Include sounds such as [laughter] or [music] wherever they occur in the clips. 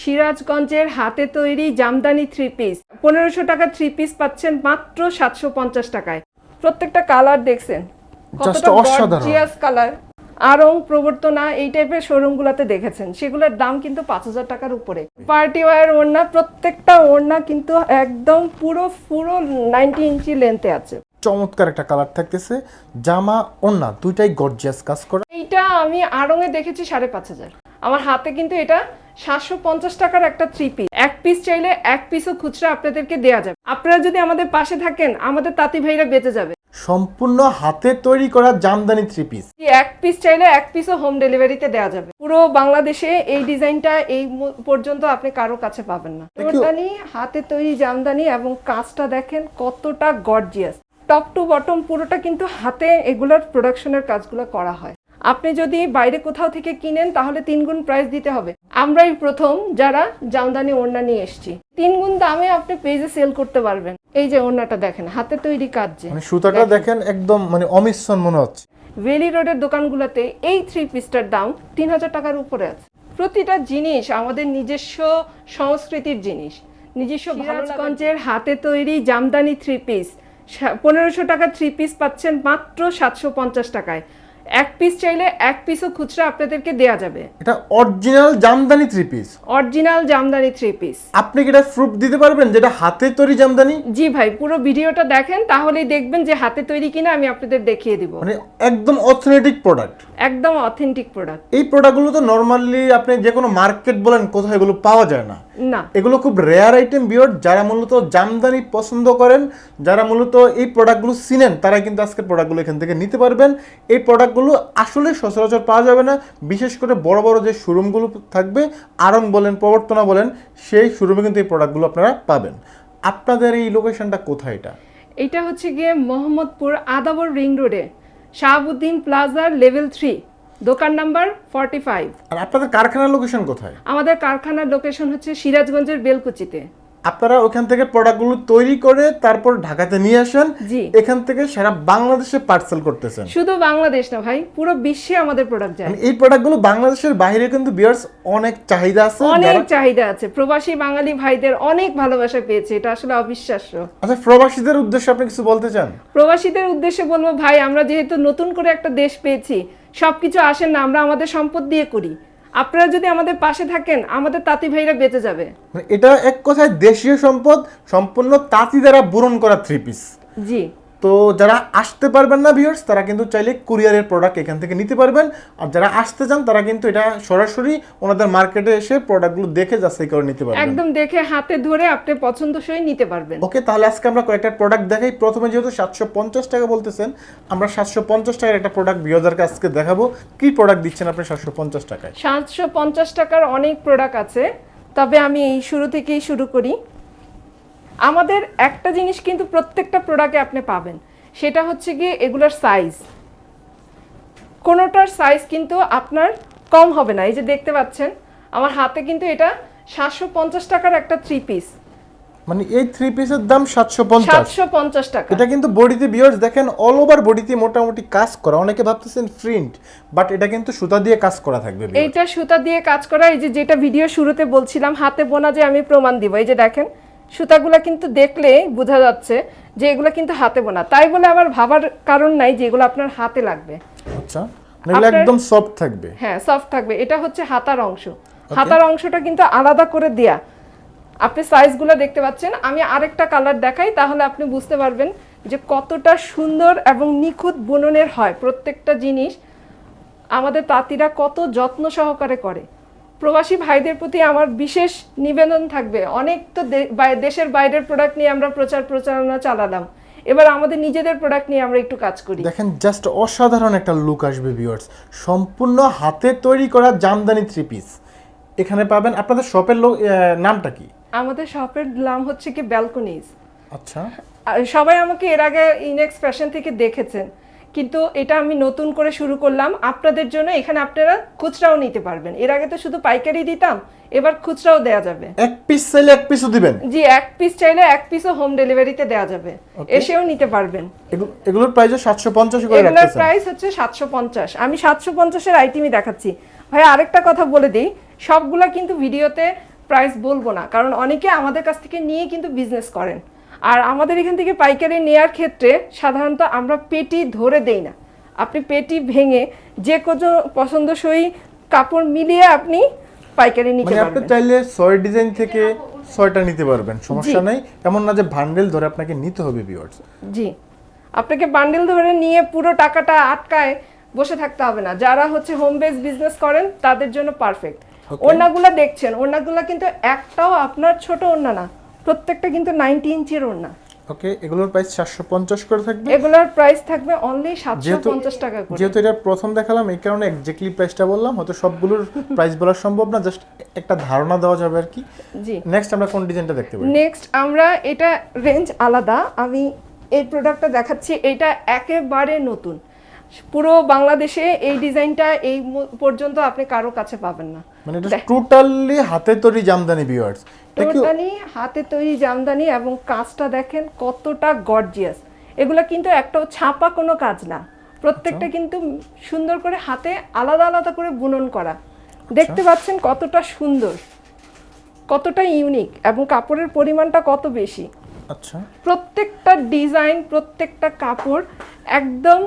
সিরাজগঞ্জের হাতে তৈরি জামদানি থ্রি পিস পনেরোশো টাকা থ্রি পিস পাচ্ছেন মাত্র সাতশো পঞ্চাশ টাকায়। প্রত্যেকটা কালার দেখছেন। অসাধারণ। কালার আরং প্রবর্তনা এই টাইপের শোরুমগুলোতে দেখেছেন। সেগুলোর দাম কিন্তু পাঁচ হাজার টাকার উপরে। পার্টি ওয়ার ওড়না প্রত্যেকটা ওড়না কিন্তু একদম পুরো পুরো নাইনটি ইঞ্চি লেন্থে আছে। চমৎকার একটা কালার থাকতেছে জামা ওন্না দুইটাই গর্জিয়াস কাজ করা। এইটা আমি আড়ংয়ে দেখেছি সাড়ে পাঁচ হাজার। আমার হাতে কিন্তু এটা সাতশো পঞ্চাশ টাকার একটা থ্রি পিস এক পিস চাইলে এক পিসও খুচরা আপনাদেরকে দেওয়া যাবে। আপনারা যদি আমাদের পাশে থাকেন আমাদের তাঁতি ভাইরা বেঁচে যাবে। সম্পূর্ণ হাতে তৈরি করা জামদানি থ্রি পিস এক পিস চাইলে এক পিসও হোম ডেলিভারিতে দেওয়া যাবে। পুরো বাংলাদেশে এই ডিজাইনটা এই পর্যন্ত আপনি কারও কাছে পাবেন না. জামদানি হাতে তৈরি জামদানি এবং কাজটা দেখেন কতটা গর্জিয়াস টপ টু বটম পুরোটা কিন্তু হাতে এগুলোর প্রোডাকশনের কাজগুলো করা হয়। আপনি যদি বাইরে কোথাও থেকে কিনেন তাহলে তিন গুণ প্রাইস দিতে হবে। আমরাই প্রথম যারা জামদানি ওড়না নিয়ে এসেছি। তিন গুণ দামে আপনি পেজে সেল করতে পারবেন। এই যে ওড়নাটা দেখেন হাতে তৈরি কাজ যে। মানে সুতাটা দেখেন। একদম মানে অমিশ্রণ মনে হচ্ছে। ভেলি রোডের দোকানগুলোতে এই থ্রি পিসটার দাম তিন হাজার টাকার উপরে আছে। প্রতিটা জিনিস আমাদের নিজস্ব সংস্কৃতির জিনিস। নিজস্ব সিরাজগঞ্জের হাতে তৈরি জামদানি থ্রি পিস পনেরোশো টাকা থ্রি পিস পাচ্ছেন মাত্র সাতশো পঞ্চাশ টাকায়। এক পিস চাইলে এক পিসও খুচরা আপনাদেরকে দেয়া যাবে। এটা original jamdani three piece original jamdani three piece আপনি কি এটা প্রুফ দিতে পারবেন যেটা হাতে তৈরি জামদানি? জি ভাই পুরো ভিডিওটা দেখেন তাহলেই দেখবেন যে হাতে তৈরি কিনা আমি আপনাদের দেখিয়ে দিব। মানে একদম অথেন্টিক প্রোডাক্ট একদম অথেন্টিক প্রোডাক্ট এই প্রোডাক্টগুলো তো নর্মালি আপনি যে কোনো মার্কেট বলেন কোথাও এগুলো পাওয়া যায় না। না। এগুলো খুব রেয়ার আইটেম বিয়র যারা মূলত জামদানি পছন্দ করেন যারা মূলত এই প্রোডাক্টগুলো চিনেন তারা কিন্তু আজকের প্রোডাক্টগুলো এখান থেকে নিতে পারবেন। এই প্রোডাক্টগুলো আসলে সচরাচর পাওয়া যাবে না। বিশেষ করে বড় বড় যে শোরুমগুলো থাকবে আরং বলেন প্রবর্তনা বলেন সেই শোরুমে কিন্তু এই প্রোডাক্টগুলো আপনারা পাবেন। আপনাদের এই লোকেশনটা কোথায় এটা? এটা হচ্ছে গিয়ে মোহাম্মদপুর আদাবর রিং রোডে শাহাবুদ্দিন প্লাজার লেভেল থ্রি দোকান নাম্বার ফর্টি ফাইভ আর আপনাদের কারখানার লোকেশন কোথায়? আমাদের কারখানার লোকেশন হচ্ছে সিরাজগঞ্জের বেলকুচিতে। আপনারা ওখান থেকে প্রোডাক্টগুলো তৈরি করে তারপর ঢাকাতে নিয়ে আসেন। এখান থেকে সারা বাংলাদেশে পার্সেল করতেছেন। শুধু বাংলাদেশ না ভাই পুরো বিশ্বে আমাদের প্রোডাক্ট যায়। এই প্রোডাক্টগুলো বাংলাদেশের বাইরে কিন্তু বিয়ার্স অনেক চাহিদা আছে। অনেক চাহিদা আছে। প্রবাসী বাঙালি ভাইদের অনেক ভালোবাসা পেয়েছে এটা আসলে অবিশ্বাস্য। আচ্ছা প্রবাসীদের উদ্দেশ্যে আপনি কিছু বলতে চান? প্রবাসীদের উদ্দেশ্যে বলব ভাই আমরা যেহেতু নতুন করে একটা দেশ পেয়েছি সবকিছু আসেন না আমরা আমাদের সম্পদ দিয়ে করি। আপনারা যদি আমাদের পাশে থাকেন আমাদের তাঁতি ভাইরা বেঁচে যাবে। মানে এটা এক কথায় দেশীয় সম্পদ সম্পূর্ণ তাঁতি দ্বারা পূরণ করা থ্রি পিস জি। তো যারা আসতে পারবেন না ভিউয়ার্স তারা কিন্তু চাইলে কুরিয়ারের প্রোডাক্ট এখান থেকে নিতে পারবেন। আর যারা আসতে চান তারা কিন্তু এটা সরাসরি ওনাদের মার্কেটে এসে প্রোডাক্টগুলো দেখে যাচাই করে নিতে পারবেন। একদম দেখে হাতে ধরে আপনি পছন্দসই নিতে পারবেন। ওকে তাহলে আজকে আমরা কয়েকটা প্রোডাক্ট দেখাই। প্রথমে যেহেতু সাতশো পঞ্চাশ টাকা বলতেছেন আমরা সাতশো পঞ্চাশ টাকার একটা প্রোডাক্ট ভিওজারকে আজকে দেখাবো। কি প্রোডাক্ট দিচ্ছেন আপনি সাতশো পঞ্চাশ টাকায়? সাতশো পঞ্চাশ টাকার অনেক প্রোডাক্ট আছে তবে আমি এই শুরু থেকেই শুরু করি। আমাদের একটা জিনিস কিন্তু প্রত্যেকটা প্রোডাক্টে আপনি পাবেন। সেটা হচ্ছে গিয়ে এগুলোর সাইজ কোনোটার সাইজ কিন্তু আপনার কম হবে না। এই যে দেখতে পাচ্ছেন আমার হাতে কিন্তু এটা সাতশো পঞ্চাশ টাকার একটা থ্রি পিস মানে এই থ্রি পিসের দাম সাতশো পঞ্চাশ। সাতশো পঞ্চাশ টাকা। এটা কিন্তু বডিতে বিয়ার্স দেখেন অল ওভার বডিতে মোটামুটি কাজ করা। অনেকে ভাবতেছেন প্রিন্ট বাট এটা কিন্তু সুতা দিয়ে কাজ করা থাকবে। এইটা সুতা দিয়ে কাজ করা। এই যে যেটা ভিডিও শুরুতে বলছিলাম হাতে বোনা যে আমি প্রমাণ দিব। এই যে দেখেন সুতাগুলা কিন্তু দেখলে বোঝা যাচ্ছে যে এগুলো কিন্তু হাতে বোনা। তাই বলে আবার ভাবার কারণ নাই যে এগুলো আপনার হাতে লাগবে। আচ্ছা মানে এগুলো একদম সফট থাকবে। হ্যাঁ সফট থাকবে। এটা হচ্ছে হাতার অংশ। হাতার অংশটা কিন্তু আলাদা করে দেয়া। আপনি সাইজগুলো দেখতে পাচ্ছেন। আমি আরেকটা কালার দেখাই তাহলে আপনি বুঝতে পারবেন যে কতটা সুন্দর এবং নিখুঁত বুননের হয় প্রত্যেকটা জিনিস। আমাদের তাঁতিরা কত যত্ন সহকারে করে। প্রবাসী ভাইদের প্রতি আমার বিশেষ নিবেদন থাকবে। অনেক তো দেশের বাইরের প্রোডাক্ট নিয়ে আমরা প্রচার প্রচারণা চালালাম। এবার আমাদের নিজেদের প্রোডাক্ট নিয়ে আমরা একটু কাজ করি। দেখেন জাস্ট অসাধারণ একটা লুক আসবে ভিউয়ার্স সম্পূর্ণ হাতে তৈরি করা জামদানি থ্রি পিস এখানে পাবেন আপনাদের শপের নামটা কি? আমাদের শপের নাম হচ্ছে কি ব্যালকনিজ আচ্ছা। সবাই আমাকে এর আগে ইনেক্স ফ্যাশন থেকে দেখেছেন। কিন্তু এটা আমি নতুন করে শুরু করলাম। আপনাদের জন্য এখানে আপনারা খুচরাও নিতে পারবেন। এর আগে তো শুধু পাইকারি দিতাম এবার খুচরাও দেয়া যাবে। এক পিস চাইলে এক পিসও দিবেন? জি এক পিস চাইলে এক পিসও হোম ডেলিভারিতে দেওয়া যাবে। এসেও নিতে পারবেন। এগুলোর প্রাইস সাতশো পঞ্চাশ করে এগুলোর প্রাইস হচ্ছে সাতশো পঞ্চাশ। আমি সাতশো পঞ্চাশের আইটেমই দেখাচ্ছি। ভাই আরেকটা কথা বলে দিই। সবগুলা কিন্তু ভিডিওতে প্রাইস বলব না কারণ অনেকে আমাদের কাছ থেকে নিয়ে কিন্তু বিজনেস করেন। আর আমাদের এখান থেকে পাইকারি নেয়ার ক্ষেত্রে সাধারণত আমরা পেটি ধরে দেই না। আপনি পেটি ভেঙে যে কোনো পছন্দসই কাপড় মিলিয়ে আপনি পাইকারি নিতে মানে আপনি চাইলে ছয় ডিজাইন থেকে ছয়টা নিতে পারবেন সমস্যা নাই। এমন না যে বান্ডেল ধরে আপনাকে নিতে হবে ভিউয়ার্স জি। আপনাকে বান্ডেল ধরে নিয়ে পুরো টাকাটা আটকায় বসে থাকতে হবে না। যারা হচ্ছে হোম বেস বিজনেস করেন তাদের জন্য পারফেক্ট. ওড়নাগুলো দেখছেন ওড়নাগুলো কিন্তু একটাও আপনার ছোট ওড়না না। প্রত্যেকটা কিন্তু নাইনটি ইঞ্চির না ওকে এগুলোর প্রাইস চারশো পঞ্চাশ করে থাকবে। এগুলোর প্রাইস থাকবে অনলি সাতশো যেহেতু পঞ্চাশ টাকা করে। যেহেতু এটা প্রথম দেখালাম এই কারণে এক্স্যাক্টলি প্রাইসটা বললাম হয়তো সবগুলোর [laughs] প্রাইস বলা সম্ভব না জাস্ট একটা ধারণা দেওয়া যাবে আর কি। জি। নেক্সট আমরা কোন ডিজাইনটা দেখতে পারি? নেক্সট আমরা এটা রেঞ্জ আলাদা আমি এই প্রোডাক্টটা দেখাচ্ছি এটা একেবারে নতুন। পুরো বাংলাদেশে এই ডিজাইনটা এই পর্যন্ত আপনি কারও কাছে পাবেন না। মানে এটা টোটালি হাতে তৈরি জামদানি ভিউয়ার্স টোটালি হাতে তৈরি জামদানি এবং কাজটা দেখেন কতটা গর্জিয়াস এগুলো কিন্তু একটাও ছাপা কোনো কাজ না। প্রত্যেকটা কিন্তু সুন্দর করে হাতে আলাদা আলাদা করে বুনন করা। দেখতে পাচ্ছেন কতটা সুন্দর কতটা ইউনিক এবং কাপড়ের পরিমাণটা কত বেশি। আচ্ছা। প্রত্যেকটা ডিজাইন প্রত্যেকটা কাপড় একদম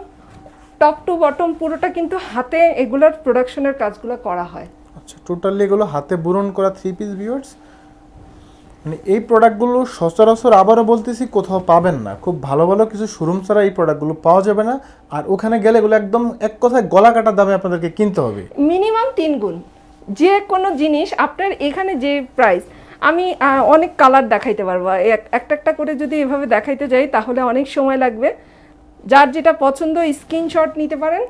টপ টু বটম পুরোটা কিন্তু হাতে এগুলোর প্রোডাকশনের কাজগুলো করা হয়। আচ্ছা টোটালি এগুলো হাতে বুনন করা থ্রি পিস ভিউয়ার্স মানে এই প্রোডাক্টগুলো সচরাচর আবারও বলতেছি, কোথাও পাবেন না। খুব ভালো ভালো কিছু শোরুম ছাড়া এই প্রোডাক্টগুলো পাওয়া যাবে না। আর ওখানে গেলে এগুলো একদম এক কথায় গলা কাটার দামে আপনাদেরকে কিনতে হবে। মিনিমাম তিন গুণ। যে কোনো জিনিস, আপনার এখানে যে প্রাইস আমি অনেক কালার দেখাইতে পারব। এক- একটা একটা করে যদি এভাবে দেখাইতে যাই, তাহলে অনেক সময় লাগবে। যার যেটা পছন্দ স্ক্রিনশট নিতে পারেন।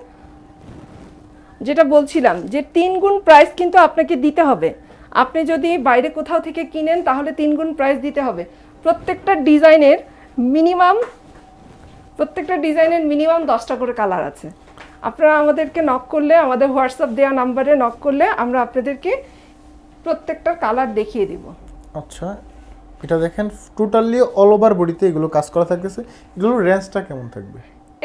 যেটা বলছিলাম, যে তিন গুণ প্রাইস কিন্তু আপনাকে দিতে হবে। আপনি যদি বাইরে কোথাও থেকে কিনেন তাহলে তিন গুণ প্রাইস দিতে হবে। প্রত্যেকটা ডিজাইনের মিনিমাম প্রত্যেকটা ডিজাইনের মিনিমাম দশটা করে কালার আছে। আপনারা আমাদেরকে নক করলে আমাদের হোয়াটসঅ্যাপ দেওয়া নাম্বারে নক করলে আমরা আপনাদেরকে প্রত্যেকটার কালার দেখিয়ে দিব। আচ্ছা এটা দেখেন টোটালি অল ওভার বডিতে এগুলো কাজ করা থাকতেছে। এগুলোর রেঞ্জটা কেমন থাকবে?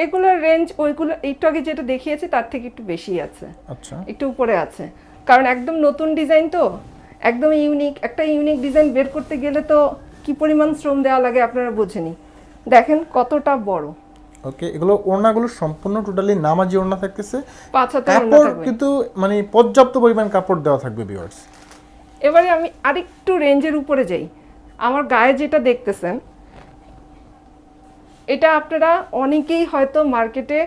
এগুলোর রেঞ্জ ওইগুলো একটু আগে যেটা দেখিয়েছি তার থেকে একটু বেশি আছে। আচ্ছা। একটু উপরে আছে। কারণ একদম নতুন ডিজাইন তো। একদম ইউনিক একটা ইউনিক ডিজাইন বের করতে গেলে তো কি পরিমাণ শ্রম দেওয়া লাগে আপনারা বোঝেনি দেখেন কতটা বড়। ওকে এগুলো ওড়নাগুলো সম্পূর্ণ টোটালি নামাজি ওড়না থাকতেছে। কাপড় কিন্তু মানে পর্যাপ্ত পরিমাণ কাপড় দেওয়া থাকবে ভিউয়ার্স এবারে আমি আরেকটু রেঞ্জের উপরে যাই। আমার গায়ে যেটা দেখতেছেন এটা আপনারা অনেকেই হয়তো মার্কেটে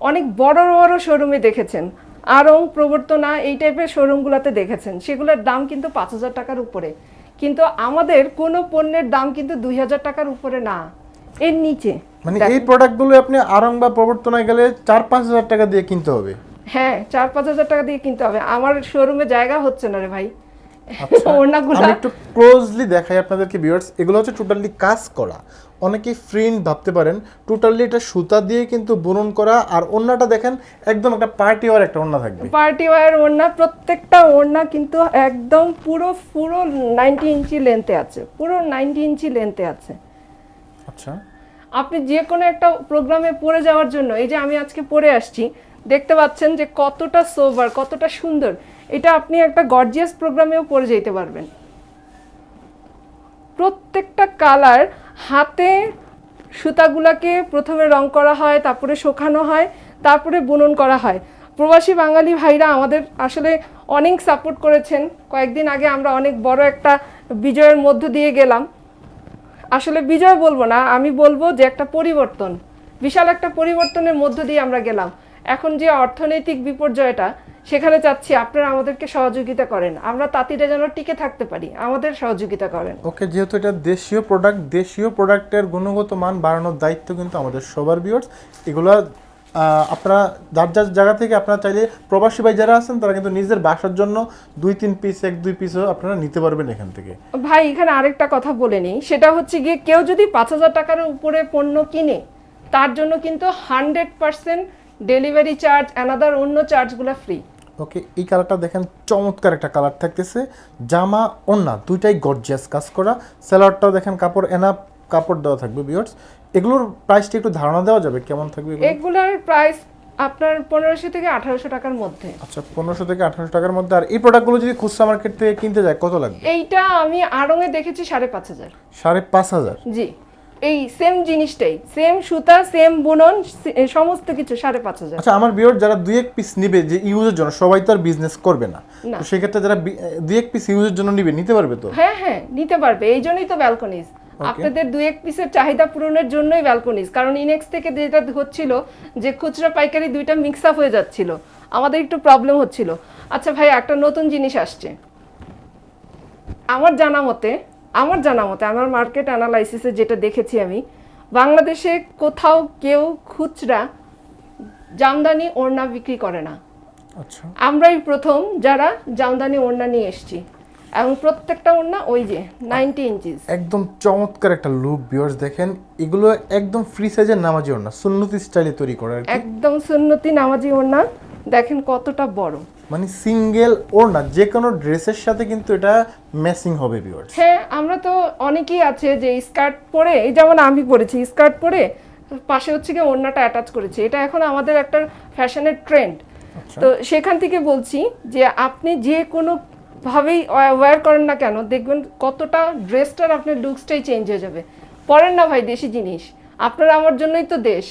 অনেক বড় বড় শোরুমে দেখেছেন। আরং প্রবর্তনা এই টাইপের শোরুমগুলোতে দেখেছেন। সেগুলোর দাম কিন্তু পাঁচ হাজার টাকার উপরে। কিন্তু আমাদের কোনো পণ্যের দাম কিন্তু দুই হাজার টাকার উপরে না। এর নিচে। মানে এই প্রোডাক্টগুলো আপনি আরং বা প্রবর্তনায় গেলে চার পাঁচ হাজার টাকা দিয়ে কিনতে হবে। হ্যাঁ চার পাঁচ হাজার টাকা দিয়ে কিনতে হবে। আমার শোরুমে জায়গা হচ্ছে না রে ভাই। [laughs] ওড়নাগুলো। আমি একটু ক্লোজলি দেখাই আপনাদেরকে ভিউয়ার্স এগুলো হচ্ছে টোটালি কাজ করা। অনেকেই ফ্রিন্ট ভাবতে পারেন টোটালি এটা সুতা দিয়ে কিন্তু বুনন করা আর ওড়নাটা দেখেন একদম একটা পার্টি ওয়ার একটা ওড়না থাকবে। পার্টি ওয়্যার ওড়না প্রত্যেকটা ওড়না কিন্তু একদম পুরো পুরো নাইনটি ইঞ্চি লেন্থে আছে। পুরো নাইনটি ইঞ্চি লেন্থে আছে। আচ্ছা। আপনি যে কোনো একটা প্রোগ্রামে পড়ে যাওয়ার জন্য এই যে আমি আজকে পড়ে আসছি দেখতে পাচ্ছেন যে কতটা সোভার কতটা সুন্দর। এটা আপনি একটা গর্জিয়াস প্রোগ্রামেও পড়ে যেতে পারবেন। প্রত্যেকটা কালার হাতে সুতাগুলাকে প্রথমে রং করা হয়, তারপরে শোকানো হয়, তারপরে বুনন করা হয়। প্রবাসী বাঙালি ভাইরা আমাদের আসলে অনেক সাপোর্ট করেছেন। কয়েকদিন আগে আমরা অনেক বড় একটা বিজয়ের মধ্য দিয়ে গেলাম। আসলে বিজয় বলব না, আমি বলব যে একটা পরিবর্তন। বিশাল একটা পরিবর্তনের মধ্য দিয়ে আমরা গেলাম। এখন যে অর্থনৈতিক বিপর্যয়টা সেখানে চাচ্ছি আপনারা আমাদেরকে সহযোগিতা করেন। আমরা তাঁতিরা যেন টিকে থাকতে পারি আমাদের সহযোগিতা করেন। ওকে যেহেতু এটা দেশীয় প্রোডাক্ট দেশীয় প্রোডাক্টের গুণগত মান বাড়ানোর দায়িত্ব কিন্তু আমাদের সবার ভিউয়ার্স এগুলো আপনারা যার যার জায়গা থেকে আপনারা চাইলে প্রবাসী ভাই যারা আছেন তারা কিন্তু নিজের বাসার জন্য দুই তিন পিস এক দুই পিসও আপনারা নিতে পারবেন এখান থেকে। ভাই এখানে আরেকটা কথা বলে নিই। সেটা হচ্ছে গিয়ে কেউ যদি পাঁচ হাজার টাকার উপরে পণ্য কিনে তার জন্য কিন্তু hundred percent delivery charge another অন্য চার্জগুলো ফ্রি ওকে এই কালারটা দেখেন চমৎকার একটা কালার থাকতেছে। জামা ওন্না দুইটাই গর্জিয়াস কাজ করা। সেলারটাও দেখেন কাপড় এনা কাপড় দেওয়া থাকবে ভিউয়ার্স এগুলোর প্রাইসটা একটু ধারণা দেওয়া যাবে কেমন থাকবে এগুলো? এগুলার প্রাইস আপনার পনেরোশো থেকে আঠারোশো টাকার মধ্যে। আচ্ছা পনেরোশো থেকে আঠারোশো টাকার মধ্যে। আর এই প্রোডাক্টগুলো যদি খুচরা মার্কেট থেকে কিনতে যায় কত লাগবে? এইটা আমি আড়ঙে দেখেছি সাড়ে পাঁচ হাজার। সাড়ে পাঁচ হাজার? জি। এই সেম জিনিসটাই সেম সুতা সেম বুনন সমস্ত কিছু সাড়ে পাঁচ হাজার। আচ্ছা আমার বিয়র যারা দুই এক পিস নিবে যে ইউজের জন্য সবাই তো আর বিজনেস করবে না। তো সেক্ষেত্রে যারা দুই এক পিস ইউজের জন্য নিবে নিতে পারবে তো? হ্যাঁ হ্যাঁ নিতে পারবে। এই জন্যই তো ব্যালকনিজ আপনাদের দুই এক পিসের চাহিদা পূরণের জন্যই ব্যালকনিজ কারণ ইনেক্স থেকে যেটা হচ্ছিল যে খুচরা পাইকারি দুইটা মিক্স আপ হয়ে যাচ্ছিল। আমাদের একটু প্রবলেম হচ্ছিল। আচ্ছা ভাই একটা নতুন জিনিস আসছে। আমার জানা মতে আমার জানা মতে আমার মার্কেট অ্যানালাইসিসে যেটা দেখেছি আমি বাংলাদেশে কোথাও কেউ খুচরা জামদানি ওড়না বিক্রি করে না। আচ্ছা। আমরাই প্রথম যারা জামদানি ওড়না নিয়ে এসেছি। এবং প্রত্যেকটা ওড়না ওই যে নাইনটি ইঞ্চিস একদম চমৎকার একটা লুক বিয়ার্স দেখেন এগুলো একদম ফ্রি সাইজের নামাজি ওড়না সুন্নতি স্টাইলে তৈরি করা একদম সুন্নতি নামাজি ওড়না। দেখেন কতটা বড়। মানে সিঙ্গেল ওড়না যে কোনো ড্রেসের সাথে কিন্তু এটা ম্যাচিং হবে বিয়ার্স হ্যাঁ আমরা তো অনেকেই আছে যে স্কার্ট পরে এই যেমন আমি পরেছি স্কার্ট পরে পাশে হচ্ছে গিয়ে ওড়নাটা অ্যাটাচ করেছি। এটা এখন আমাদের একটা ফ্যাশনের ট্রেন্ড আচ্ছা। তো সেখান থেকে বলছি যে আপনি যে কোনো ভাবেই ওয়্যার করেন না কেন দেখবেন কতটা ড্রেসটার আপনার লুকসটাই চেঞ্জ হয়ে যাবে। পরেন না ভাই দেশি জিনিস। আপনার আমার জন্যই তো দেশ।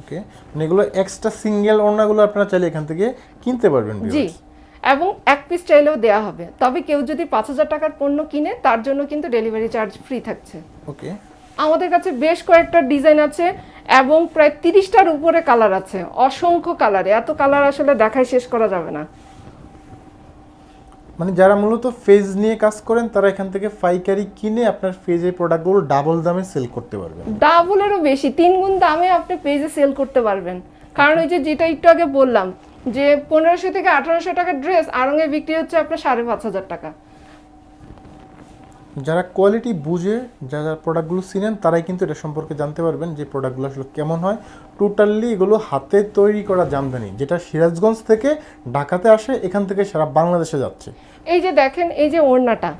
ওকে মানে এগুলো এক্সট্রা সিঙ্গেল ওড়নাগুলো আপনারা চাইলে এখান থেকে কিনতে পারবেন জি। এবং এক পিস চাইলেও দেওয়া হবে। তবে কেউ যদি পাঁচ হাজার টাকার পণ্য কিনে তার জন্য কিন্তু ডেলিভারি চার্জ ফ্রি থাকছে। ওকে আমাদের কাছে বেশ কয়েকটা ডিজাইন আছে এবং প্রায় তিরিশটার উপরে কালার আছে। অসংখ্য কালারে এত কালার আসলে দেখায় শেষ করা যাবে না। মানে যারা মূলত ফেজ নিয়ে কাজ করেন তারা এখান থেকে পাইকারি কিনে আপনার ফেজের প্রোডাক্টগুলো ডাবল দামে সেল করতে পারবেন। ডাবলেরও বেশি তিন গুণ দামে আপনি পেজে সেল করতে পারবেন। কারণ ওই যে যেটা একটু আগে বললাম যে পনেরোশো থেকে আঠারোশো টাকার ড্রেস আরঙে বিক্রি হচ্ছে আপনার সাড়ে পাঁচ হাজার টাকা। যারা কোয়ালিটি বুঝে যারা প্রোডাক্টগুলো চিনেন তারাই কিন্তু এটা সম্পর্কে জানতে পারবেন যে প্রোডাক্টগুলো আসলে কেমন হয়। টোটালি এগুলো হাতে তৈরি করা জামদানি যেটা সিরাজগঞ্জ থেকে ঢাকাতে আসে এখান থেকে সারা বাংলাদেশে যাচ্ছে। এই যে দেখেন এই যে ওড়নাটা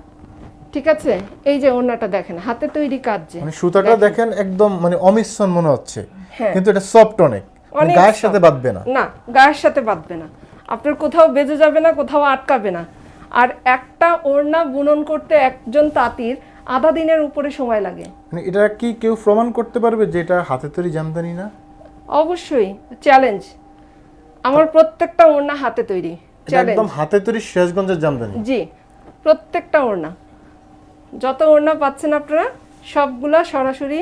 ঠিক আছে? এই যে ওড়নাটা দেখেন হাতে তৈরি কাজ যে। মানে সুতাটা দেখেন। একদম মানে অমিশ্রণ মনে হচ্ছে হ্যাঁ। কিন্তু এটা সফট অনেক। মানে গায়ের সাথে বাঁধবে না। না গায়ের সাথে বাঁধবে না। আপনার কোথাও বেজে যাবে না কোথাও আটকাবে না। আর একটা ওড়না বুনন করতে একজন তাঁতির আধা দিনের উপরে সময় লাগে। মানে এটা কি কেউ প্রমাণ করতে পারবে যে এটা হাতে তৈরি জামদানি না? অবশ্যই চ্যালেঞ্জ আমার প্রত্যেকটা ওড়না হাতে তৈরি চ্যালেঞ্জ একদম হাতে তৈরি সিরাজগঞ্জের জামদানি? জি প্রত্যেকটা ওড়না। যত ওড়না পাচ্ছেন আপনারা সবগুলা সরাসরি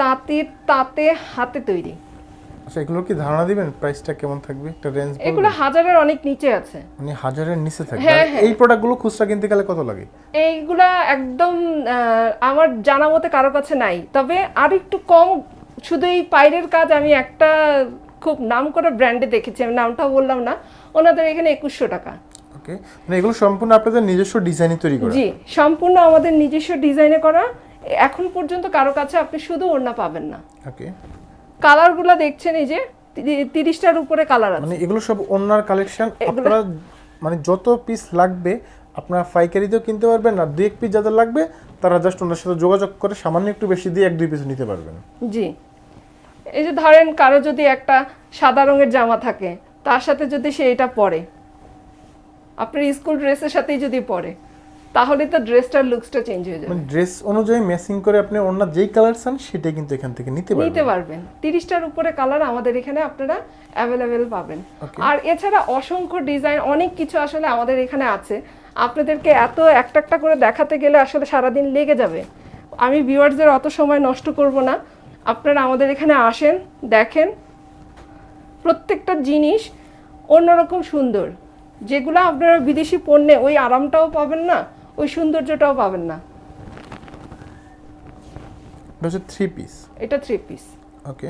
তাঁতির তাঁতে হাতে তৈরি। আচ্ছা এগুলো কি ধারণা দিবেন? প্রাইসটা কেমন থাকবে? একটা রেঞ্জ এগুলো হাজারের অনেক নিচে আছে। মানে হাজারের নিচে থাকবে। হ্যাঁ, হ্যাঁ। এই প্রোডাক্টগুলো খুচরা কিনতে গেলে কত লাগে? এইগুলা একদম আমার জানা মতে কারও কাছে নাই। তবে আর একটু কম শুধু এই পাইরের কাজ আমি একটা খুব নাম করে ব্র্যান্ডে দেখেছি আমি নামটাও বললাম না। ওনাদের এখানে একুশশো টাকা। ওকে। মানে এগুলো সম্পূর্ণ আপনাদের নিজস্ব ডিজাইনে তৈরি করা? জি সম্পূর্ণ আমাদের নিজস্ব ডিজাইনে করা। এখন পর্যন্ত কারও কাছে আপনি শুধু ওড়না পাবেন না। ওকে। কালারগুলো দেখছেন এই যে তিরিশটার উপরে কালার আছে। মানে এগুলো সব অন্যার কালেকশন আপনারা মানে যত পিস লাগবে আপনারা পাইকারিতেও কিনতে পারবেন আর দু এক পিস যাদের লাগবে তারা জাস্ট ওনার সাথে যোগাযোগ করে সামান্য একটু বেশি দিয়ে এক দুই পিস নিতে পারবেন। জি। এই যে ধরেন কারও যদি একটা সাদা রঙের জামা থাকে তার সাথে যদি সে এটা পরে আপনার স্কুল ড্রেসের সাথেই যদি পরে তাহলে তো ড্রেসটার লুকসটা চেঞ্জ হয়ে যাবে। মানে ড্রেস অনুযায়ী ম্যাচিং করে আপনি অন্য যেই কালার চান সেটাই কিন্তু এখান থেকে নিতে পারবেন। নিতে পারবেন। তিরিশটার উপরে কালার আমাদের এখানে আপনারা অ্যাভেলেবেল পাবেন। আর এছাড়া অসংখ্য ডিজাইন অনেক কিছু আসলে আমাদের এখানে আছে। আপনাদেরকে এত একটা একটা করে দেখাতে গেলে আসলে সারাদিন লেগে যাবে। আমি ভিউয়ার্সদের অত সময় নষ্ট করব না। আপনারা আমাদের এখানে আসেন দেখেন। প্রত্যেকটা জিনিস অন্যরকম সুন্দর। যেগুলো আপনারা বিদেশি পণ্যে ওই আরামটাও পাবেন না ওই সৌন্দর্যটাও পাবেন না। এটা হচ্ছে থ্রি পিস এটা থ্রি পিস ওকে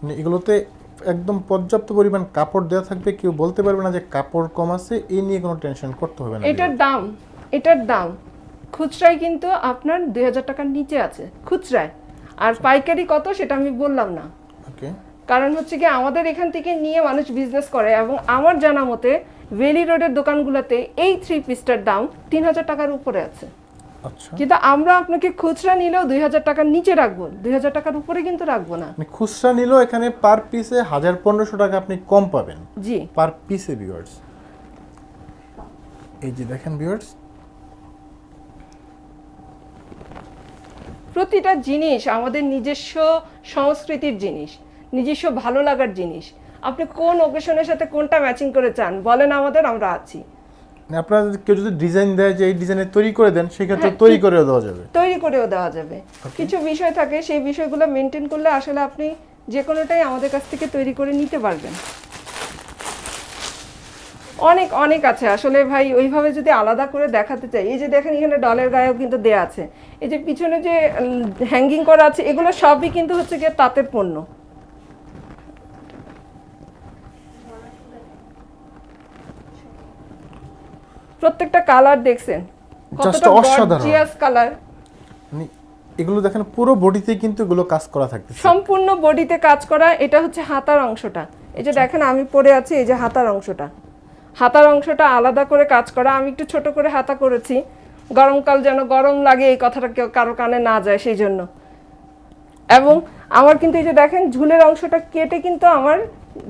মানে এগুলোতে একদম পর্যাপ্ত পরিমাণ কাপড় দেওয়া থাকবে। কেউ বলতে পারবে না যে কাপড় কম আছে এই নিয়ে কোনো টেনশন করতে হবে না এটার দাম এটার দাম। খুচরায় কিন্তু আপনার দুই হাজার টাকার নিচে আছে খুচরায়। আর পাইকারি কত সেটা আমি বললাম না। ওকে কারণ হচ্ছে কি আমাদের এখান থেকে নিয়ে মানুষ বিজনেস করে এবং আমার জানা মতে ভেলি রোডের দোকানগুলোতে এই থ্রি পিসটার দাম তিন হাজার টাকার উপরে আছে। আচ্ছা। কিন্তু আমরা আপনাকে খুচরা নিলেও দুই হাজার টাকার নিচে রাখব দুই হাজার টাকার উপরে কিন্তু রাখব না। মানে খুচরা নিলেও এখানে পার পিসে হাজার পনেরোশো টাকা আপনি কম পাবেন জি। পার পিসে ভিউয়ার্স এই যে দেখেন ভিউয়ার্স প্রতিটা জিনিস আমাদের নিজস্ব সংস্কৃতির জিনিস। নিজস্ব ভালো লাগার জিনিস। আপনি কোন ওকেশনের সাথে কোনটা ম্যাচিং করে চান? বলেন আমাদের আমরা আছি। মানে আপনারা যদি কেউ যদি ডিজাইন দেয় যে এই ডিজাইনে তৈরি করে দেন সেক্ষেত্রে হ্যাঁ, তৈরি ঠিক। করে দেওয়া যাবে। তৈরি করেও দেওয়া যাবে। কিছু বিষয় থাকে সেই বিষয়গুলো মেনটেন করলে আসলে আপনি যে কোনোটাই আমাদের কাছ থেকে তৈরি করে নিতে পারবেন। অনেক অনেক আছে। আসলে ভাই ওইভাবে যদি আলাদা করে দেখাতে চাই এই যে দেখেন এখানে ডলের গায়েও কিন্তু দেয়া আছে। এই যে পিছনে যে হ্যাঙ্গিং করা আছে এগুলো সবই কিন্তু হচ্ছে গিয়ে তাঁতের পণ্য। প্রত্যেকটা কালার দেখছেন। কতটা অসাধারণ। গর্জিয়াস কালার মানে এগুলো দেখেন পুরো বডিতে কিন্তু এগুলো কাজ করা থাকতেছে। সম্পূর্ণ বডিতে কাজ করা এটা হচ্ছে হাতার অংশটা। এই যে দেখেন আমি পরে আছি এই যে হাতার অংশটা। হাতার অংশটা আলাদা করে কাজ করা। আমি একটু ছোট করে হাতা করেছি। গরমকাল যেন গরম লাগে এই কথাটা কেউ কারও কানে না যায় সেই জন্য। এবং আমার কিন্তু এই যে দেখেন ঝুলের অংশটা কেটে কিন্তু আমার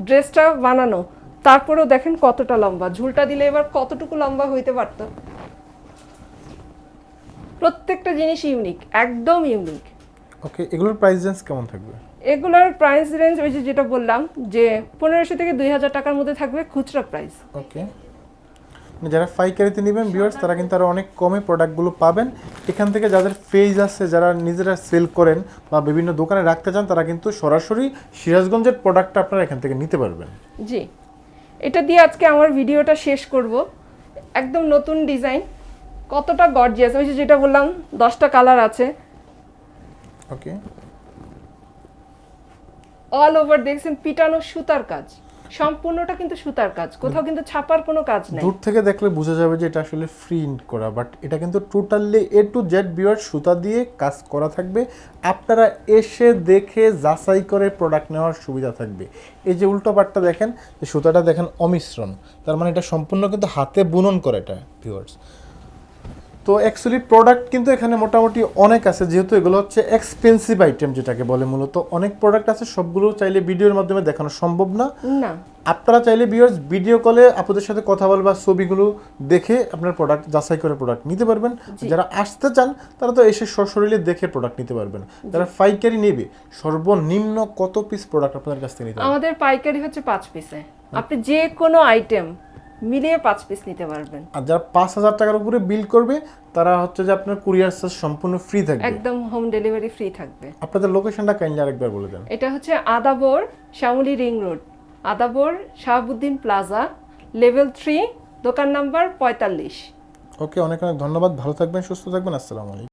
ড্রেসটা বানানো। তারপরেও দেখেন কতটা লম্বা। ঝুলটা দিলে এবার কতটুকু লম্বা হইতে পারতো? প্রত্যেকটা জিনিস ইউনিক একদম ইউনিক ওকে এগুলোর প্রাইস রেঞ্জ কেমন থাকবে? এগুলোর প্রাইস রেঞ্জ ওই যে যেটা বললাম যে পনেরোশো থেকে দুই হাজার টাকার মধ্যে থাকবে খুচরা প্রাইস ওকে মানে যারা পাইকারিতে নেবেন ভিউয়ার্স তারা কিন্তু আরও অনেক কমে প্রোডাক্টগুলো পাবেন। এখান থেকে যাদের পেজ আছে যারা নিজেরা সেল করেন বা বিভিন্ন দোকানে রাখতে চান তারা কিন্তু সরাসরি সিরাজগঞ্জের প্রোডাক্টটা আপনারা এখান থেকে নিতে পারবেন। জি। এটা দিয়ে আজকে আমার ভিডিওটা শেষ করব। একদম নতুন ডিজাইন কতটা গর্জিয়াস ওই যে যেটা বললাম দশটা কালার আছে। ওকে অল ওভার দেখছেন পিটানো সুতার কাজ। সম্পূর্ণটা কিন্তু সুতার কাজ, কোথাও কিন্তু ছাপার কোনো কাজ নেই। দূর থেকে দেখলে বোঝা যাবে যে এটা আসলে প্রিন্ট করা বাট এটা কিন্তু টোটালি এ টু জেড বিয়ার সুতা দিয়ে কাজ করা থাকবে। আপনারা এসে দেখে যাচাই করে প্রোডাক্ট নেওয়ার সুবিধা থাকবে। এই যে উল্টো পাটটা দেখেন সুতাটা দেখেন অমিশ্রণ, তার মানে এটা সম্পূর্ণ কিন্তু হাতে বুনন করে এটা ভিউয়ার্স তো অ্যাকচুয়ালি প্রোডাক্ট কিন্তু এখানে মোটামুটি অনেক আছে যেহেতু এগুলো হচ্ছে এক্সপেন্সিভ আইটেম যেটাকে বলে মূলত। অনেক প্রোডাক্ট আছে সবগুলো চাইলে ভিডিওর মাধ্যমে দেখানো সম্ভব না। আপনারা চাইলে ভিউয়ার্স ভিডিও কলে আপনাদের সাথে কথা বলবা ছবিগুলো দেখে আপনার প্রোডাক্ট যাচাই করে প্রোডাক্ট নিতে পারবেন। যারা আসতে চান তারা তো এসে সশরীরে দেখে প্রোডাক্ট নিতে পারবেন। যারা পাইকারি নেবে সর্বনিম্ন কত পিস প্রোডাক্ট আপনাদের কাছ থেকে নিতে আমাদের পাইকারি হচ্ছে পাঁচ পিসে আপনি যে কোনো আইটেম মিলিয়ে পাঁচ পিস নিতে পারবেন। আর যারা পাঁচ হাজার টাকার উপরে বিল করবে তারা হচ্ছে যে আপনার কুরিয়ার চার্জ সম্পূর্ণ ফ্রি থাকবে। একদম হোম ডেলিভারি ফ্রি থাকবে। আপনাদের লোকেশনটা কাইন্ডলি আরেকবার বলে দেন। এটা হচ্ছে Adabor Shyamoli ring road. Adabor Shahabuddin plaza level three দোকান নাম্বার পঁয়তাল্লিশ। ওকে অনেক অনেক ধন্যবাদ। ভালো থাকবেন সুস্থ থাকবেন। আসসালামু আলাইকুম।